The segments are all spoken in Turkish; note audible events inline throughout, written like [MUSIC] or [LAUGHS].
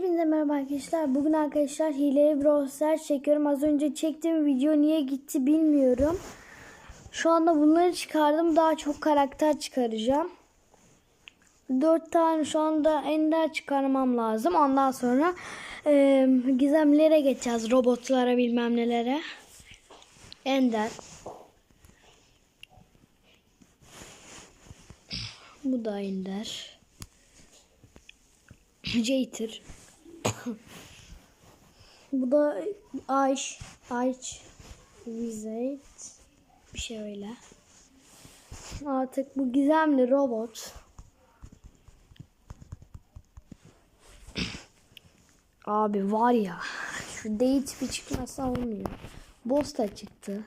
Hepinize merhaba arkadaşlar. Bugün arkadaşlar hileli browser çekiyorum. Az önce çektiğim video niye gitti bilmiyorum. Şu anda bunları çıkardım. Daha çok karakter çıkaracağım. 4 tane şu anda ender çıkarmam lazım. Ondan sonra e, gizemlere geçeceğiz. Robotlara bilmem nelere. Ender. Bu da ender. [CLEARS THROAT] Jayter. Bu da Ayş. Ayç. Wizard. Bir şey öyle. Artık bu gizemli robot. Abi var ya. Şu date bir çıkmasa olmuyor. Boss da çıktı.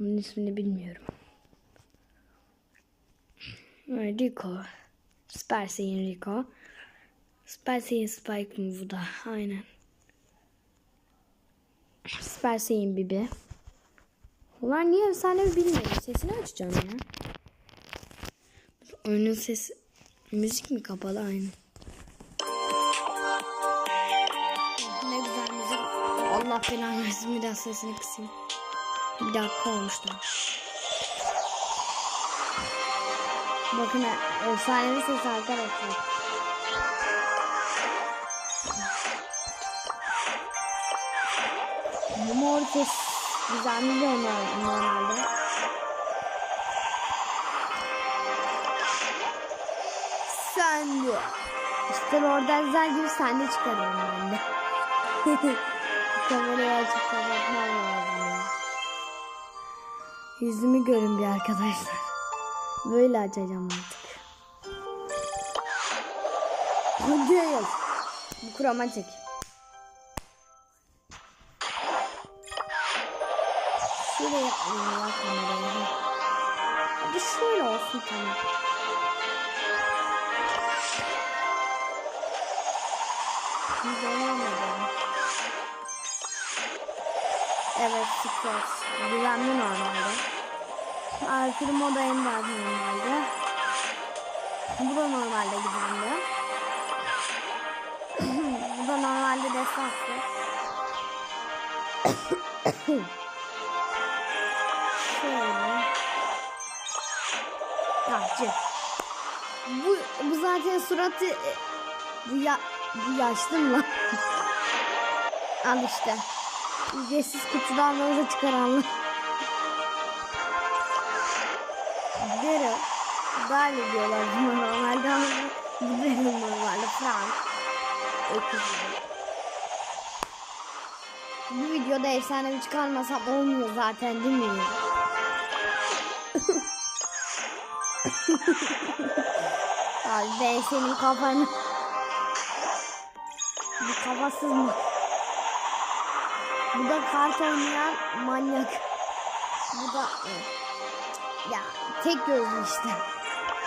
Onun ismini bilmiyorum. Rico. Super Saiyan Rico. Saiyan Spike mı bu da? Aynen. Super Saiyan Bibi. Bunlar niye efsane bilmiyorum. Sesini açacağım ya. Oyunun sesi... Müzik mi kapalı? Aynen. Ne güzel müzik. Allah belanı versin. Bir daha sesini kısayım. Bir dakika olmuştu. Bakın efsanevi ses arkadaşlar. Bu mor güzel mi onlar normalde? Sen de. İşte oradan güzel gibi sen de çıkarıyorum ben de. [LAUGHS] Kamerayı açıp kapatmam lazım ya. Yüzümü görün bir arkadaşlar. Böyle açacağım artık. Hadi. Bu kromatik. Şuraya alayım ya kamerayı. Hadi şöyle olsun tamam. Edelim. Evet sıkıyoruz. Güvenli normalde. Arkırım o da en var normalde. Bu da normalde güvenli. [CLEARS THROAT] Bu da normalde destansı. Tahcı. Bu, bu zaten suratı e, bu ya bu yaşlı mı? [LAUGHS] Al işte. Ücretsiz kutudan böyle çıkaranlar. Dero. Dali diyorlar buna normalde ama bu Dero normalde Frank. Öküz gibi. Bu videoda efsanevi çıkarmasam olmuyor zaten değil mi? Ben senin kafanı... Bu kafasız mı? Bu da kart oynayan manyak. Bu da... Ya tek gözlü işte.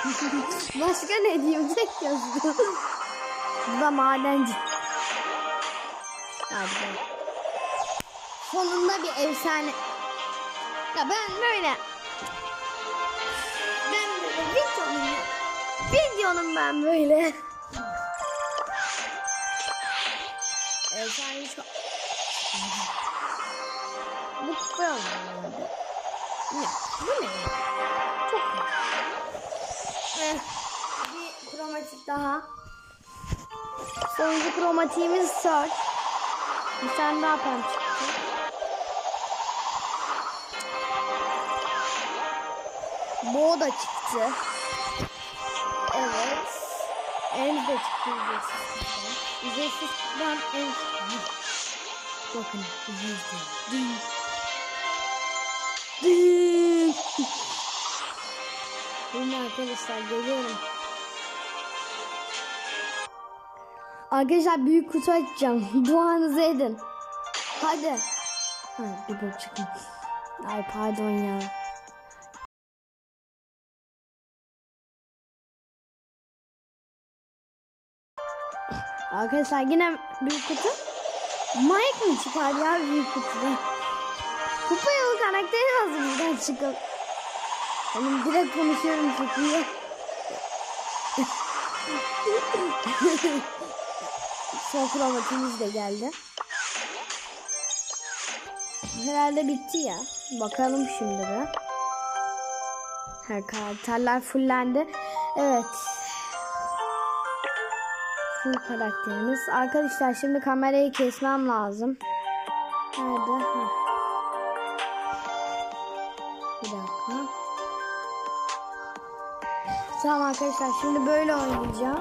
[LAUGHS] Başka ne diyeyim tek gözlü. Bu da madenci. Hadi be. Sonunda bir efsane. Ya ben böyle videonun ben böyle. Efsane çok bu kupa olmalı ne? Bu ne? Çok eh, bir kromatik daha. Sonuncu kromatiğimiz search bir tane daha pen çıktı. Bo da çıktı. El de çıktı ücretsiz. Bakın ücretsiz. Ding. Ding. Şimdi arkadaşlar geliyorum. Arkadaşlar büyük kutu açacağım. [LAUGHS] Duanızı edin. Hadi. Ha, bir bok çıkmış. Ay pardon ya. Arkadaşlar yine büyük kutu. Mike mı çıkar ya büyük kutuda? Kupa yolu karakteri nasıl buradan çıkıp? Benim direkt konuşuyorum çıkıyor. [LAUGHS] Son kromatimiz de geldi. Herhalde bitti ya. Bakalım şimdi de. Her karakterler fullendi. Evet. Full karakterimiz. Arkadaşlar şimdi kamerayı kesmem lazım. Nerede? Heh. Bir dakika. Tamam arkadaşlar şimdi böyle oynayacağım.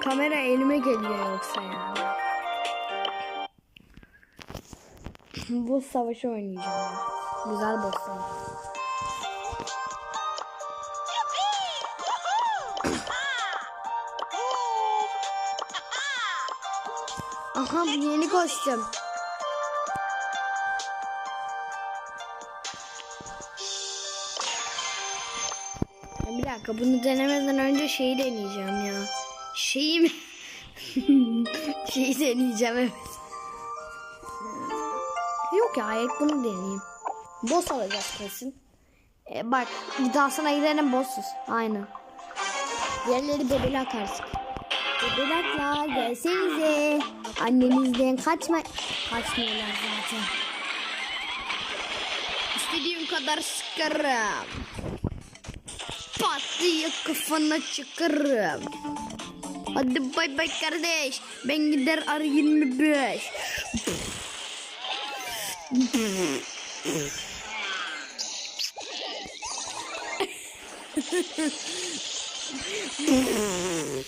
Kamera elime geliyor yoksa yani. Bu savaşı oynayacağım. Güzel boss savaşı. Aha yeni kostüm. Bir dakika bunu denemeden önce şeyi deneyeceğim ya. Şeyi mi? [LAUGHS] şeyi deneyeceğim evet. Yok ya ilk bunu deneyeyim. Boss alacağız kesin. E, bak iddiasına gidelim bossuz. Aynen. Diğerleri bebelak artık. Bebelaklar gelsenize. Annenizden kaçma. Kaçmıyorlar zaten. İstediğim kadar sıkarım. Pat diye kafana çıkarım. Hadi bay bay kardeş. Ben gider R25.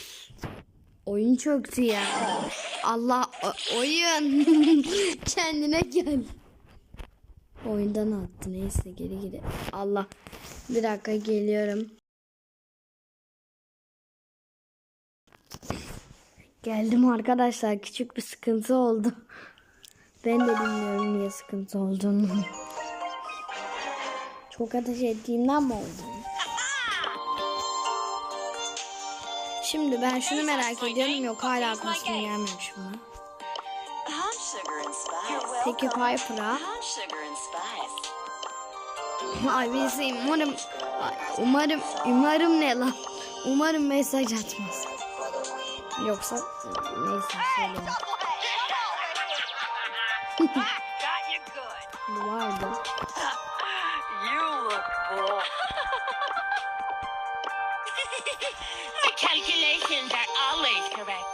[LAUGHS] Oyun çöktü ya. Allah oyun. [LAUGHS] Kendine gel. Oyundan attı neyse geri geri. Allah. Bir dakika geliyorum. Geldim arkadaşlar. Küçük bir sıkıntı oldu. Ben de bilmiyorum niye sıkıntı olduğunu. Çok ateş ettiğimden mi oldu? Şimdi ben şunu merak ediyorum. Yok hala kostüm gelmemiş buna. Peki Piper'a? [LAUGHS] Ay birisi umarım umarım umarım ne lan? Umarım mesaj atmaz. Yoksa neyse söyleyeyim. [LAUGHS] Bu vardı. Calculations are always correct.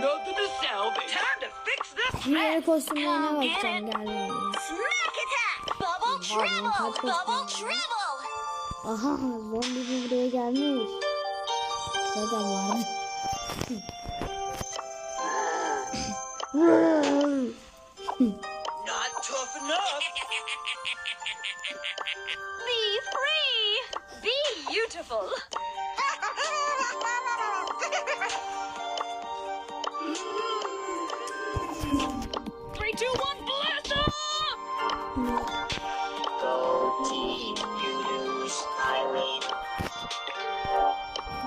Nothing to salvage. Time to fix this Diğer kostümlerine bakacağım gelmeyi. Smack attack! Bubble Wow, bunun kaç triple! Bubble kostümü triple! Aha zombi bir buraya gelmiş. Zaten vardı. Not beautiful. Three, two, one, blast off!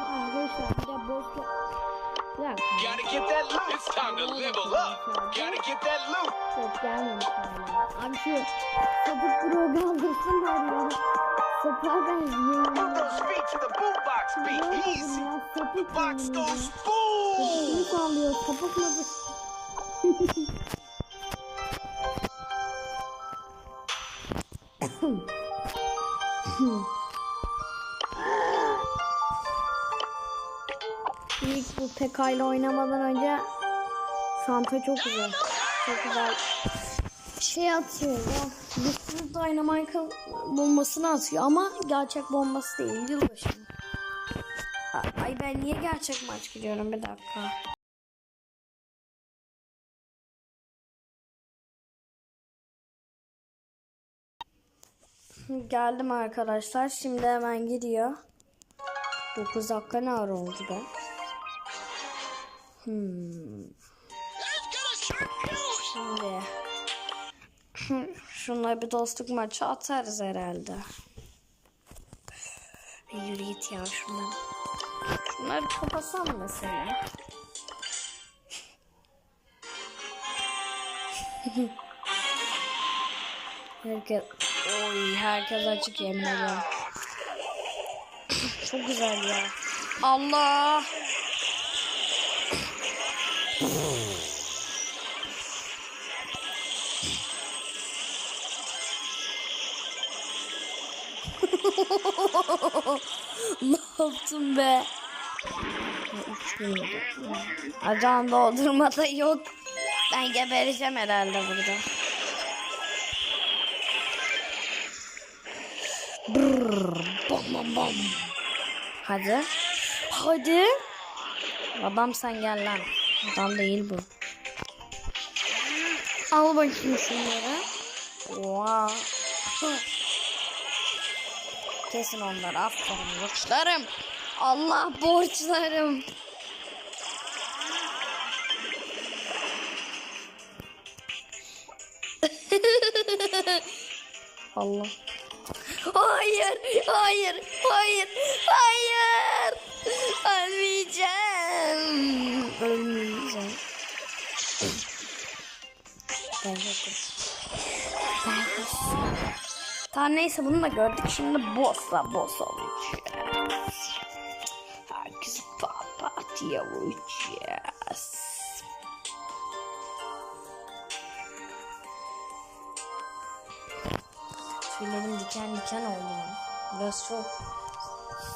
Arkadaşlar bir de boss Bir dakika. Gotta get that loot. It's time to level up. Gotta get that loot. Yok gelmemiş Move those feet to the boombox. Görmedim Easy. Box those fools. İlk bu PK ile oynamadan önce Santa çok güzel. Çok güzel şey atıyor. Bir sürü Dynamite bombasını atıyor ama gerçek bombası değil yılbaşı. Ay ben niye gerçek maç gidiyorum bir dakika. Geldim arkadaşlar. Şimdi hemen gidiyor. 9 dakika ne ara oldu be? Hmm. Şimdi şunla bir dostluk maçı atarız herhalde. Yürü git ya şunları. Şunları kapatsam mesela. Herkes Oy herkes açık yemin ediyorum. Çok güzel ya. Allah. Yaptın be? Acan doldurma da yok. Ben gebereceğim herhalde burada. Brrr, bam bam bam. Hadi. Hadi. Babam sen gel lan. Adam değil bu. Al bakayım şunları. Oha. Kesin onları. Aferin borçlarım. Allah borçlarım. [LAUGHS] Allah. Hayır, hayır, hayır, hayır. Tamam neyse bunu da gördük. Şimdi boss'la boss olacağız. Herkes papatya vuracağız. Tüylerim diken diken oldu. lan. Biraz çok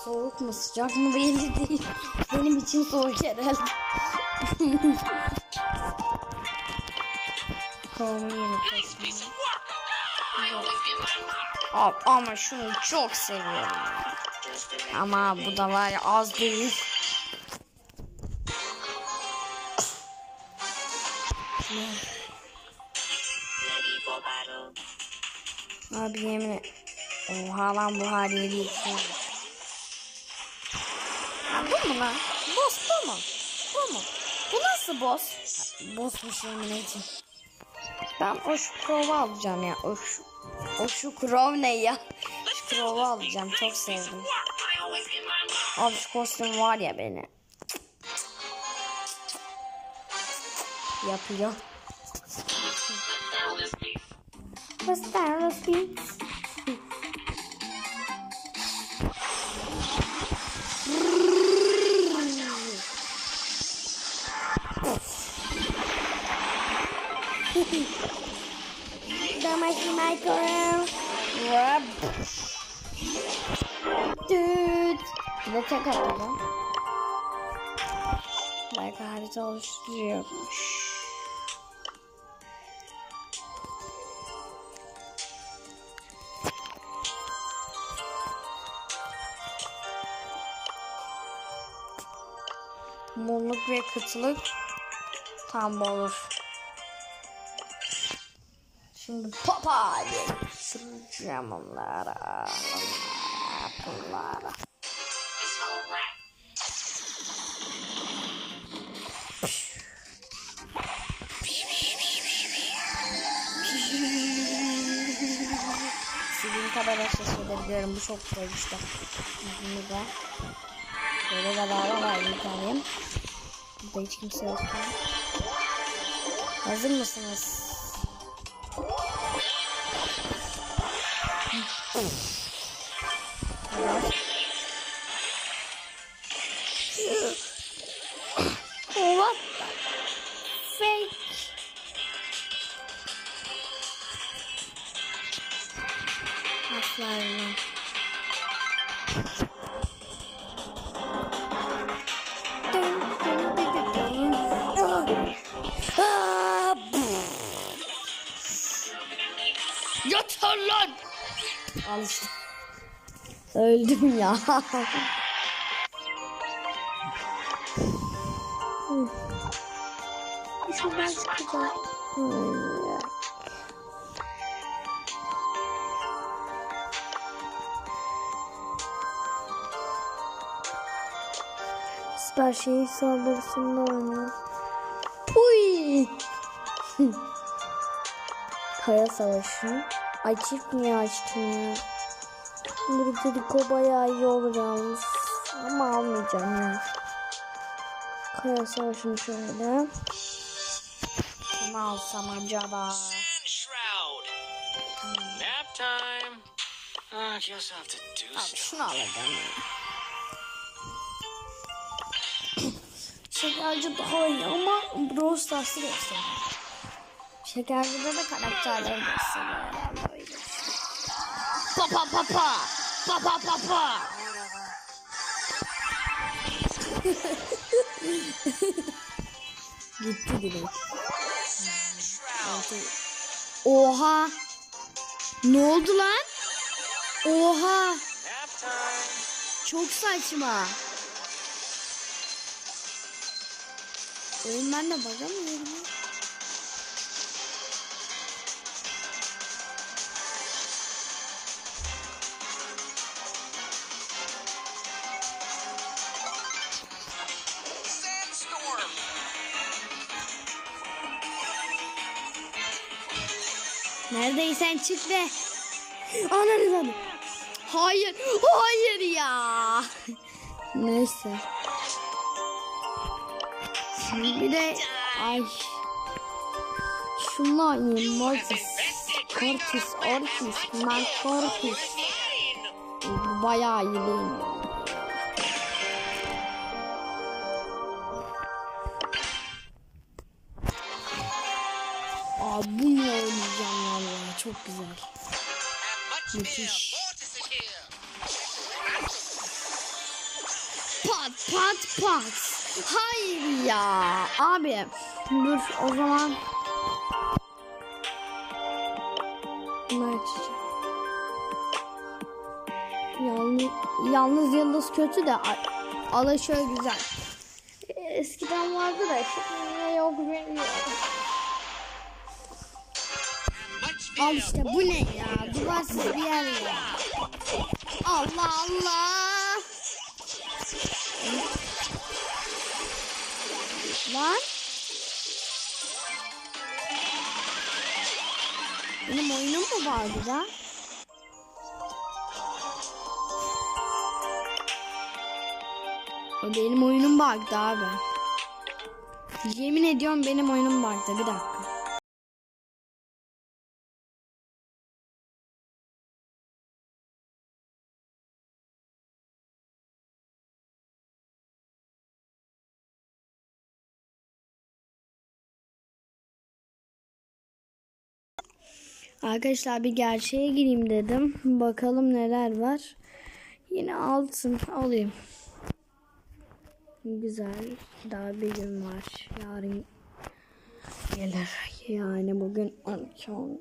soğuk mu sıcak mı belli değil. Benim için soğuk herhalde. Kovamı yeni kestim. Abi, ama şunu çok seviyorum. Ama bu da var ya az değil. Abi yemin Oha lan bu haliyle. Ha, bu mu lan? Boss bu mu? Bu mu? Bu nasıl boss? Bossmuş yemin için. Ben o şu Crow'u alacağım ya. O şu, o şu Crow ne ya? Şu Crow'u alacağım. Çok sevdim. Abi şu kostüm var ya beni. Yapıyor. What's that, Michael. Düt. Bir de tek atacağım. Belki harita oluşturuyormuş. Morluk ve kıtlık tam olur. Şimdi papa diye süreceğim onlara. Bunlara. İstediğim kadar ses edebiliyorum. Bu çok güzel işte. Bunu da böyle bedava var bir tane. Burada hiç kimse yok. Hazır mısınız? Evet. Öldüm ya. Şuradan çıkacağım. Süper şehir saldırısında oynuyor. Uy! [LAUGHS] Kaya savaşı. Ay çift niye açtım ya? Brigadiko bayağı iyi olur yalnız. Ama almayacağım ya. Kaya savaşını şöyle. Bunu alsam acaba? Shroud. Nap time. I just have to do Abi şunu alacağım. Şekerci daha iyi ama Brawl Stars'ı gösteriyor. Şekerci'de de karakterleri gösteriyor herhalde öyle. Pa pa pa pa. Pa. [LAUGHS] Gitti direkt. Oha. Ne oldu lan? Oha. Çok saçma. Oyun ben de bakamıyorum. Neredeysen çık be. Ananı lan. Hayır. Hayır ya. Neyse. Bir de ay. Şununla oynayayım. Mortis. Cortis. Ortis. Mancortis. Bu Bayağı iyi değil mi? Güzel. Müthiş. Pat pat pat. Hayır ya. Abi dur o zaman. Bunu açacağım. Yalnız, yalnız yıldız kötü de a- Alaşöy güzel. Eskiden vardı da şimdi yok bilmiyorum. Al işte bu ne ya? Duvarsız bir yer ya. Allah Allah. Lan. Benim oyunum mu vardı da? O benim oyunum bug'dı abi. Yemin ediyorum benim oyunum bug'dı. Bir dakika. Arkadaşlar bir gerçeğe gireyim dedim. Bakalım neler var. Yine altın alayım. Güzel. Daha bir gün var. Yarın gelir. Yani bugün 12 11.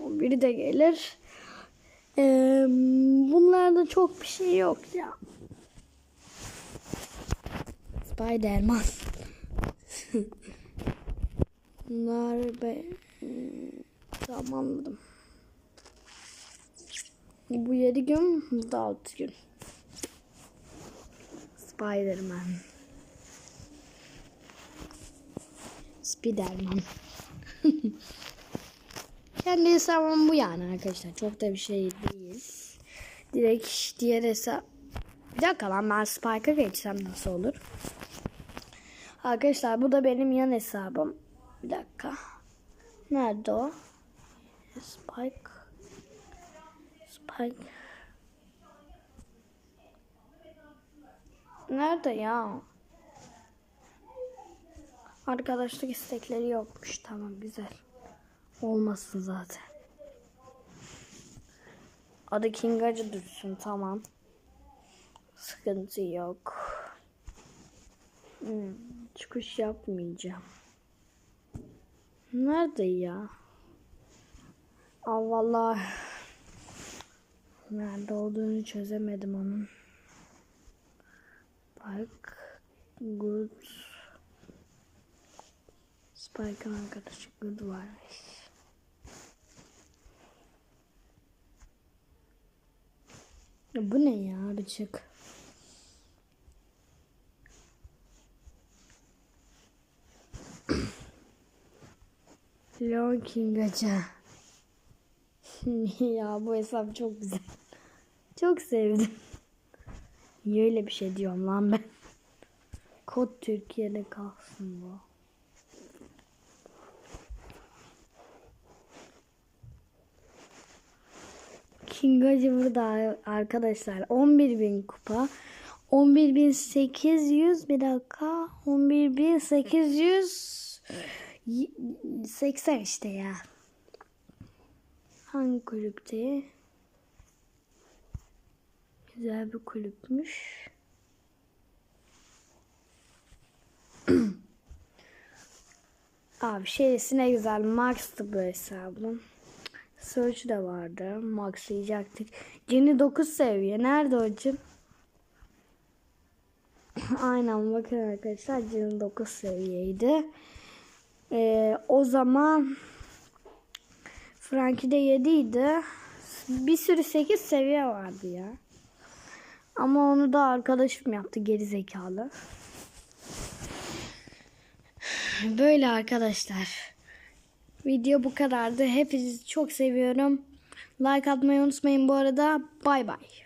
11 de gelir. Ee, bunlarda çok bir şey yok ya. Spiderman. [LAUGHS] Bunlar be... Hmm, Tamam anladım. Bu 7 gün, bu da 6 gün. Spiderman. Spiderman. [LAUGHS] Kendi hesabım bu yani arkadaşlar. Çok da bir şey değil. Direkt diğer hesap... Bir dakika lan ben Spike'a geçsem nasıl olur? Arkadaşlar bu da benim yan hesabım. Bir dakika. Nerede o? Spike. Spike. Nerede ya? Arkadaşlık istekleri yokmuş. Tamam güzel. Olmasın zaten. Adı Kingacı dursun tamam. Sıkıntı yok. Hmm, çıkış yapmayacağım. Nerede ya? Aa nerede olduğunu çözemedim onun. Bak good Spike'ın arkadaşı good varmış. Bu ne ya bir Leon King Gacha. [LAUGHS] ya bu hesap çok güzel. Çok sevdim. Niye öyle bir şey diyorum lan ben? Kod Türkiye'de kalsın bu. King Gacha burada arkadaşlar 11.000 kupa 11.800 bir dakika 11.880 işte ya. Hangi kulüpte? Güzel bir kulüpmüş. [CLEARS THROAT] Abi şeysi ne güzel. Max'tı bu hesabım. Search de vardı. Max'layacaktık. Jenny 9 seviye. Nerede hocam? [CLEARS THROAT] Aynen bakın arkadaşlar Jenny 9 seviyeydi. Ee, o zaman Frankie de 7 idi. Bir sürü 8 seviye vardı ya. Ama onu da arkadaşım yaptı geri zekalı. Böyle arkadaşlar. Video bu kadardı. Hepinizi çok seviyorum. Like atmayı unutmayın bu arada. Bay bay.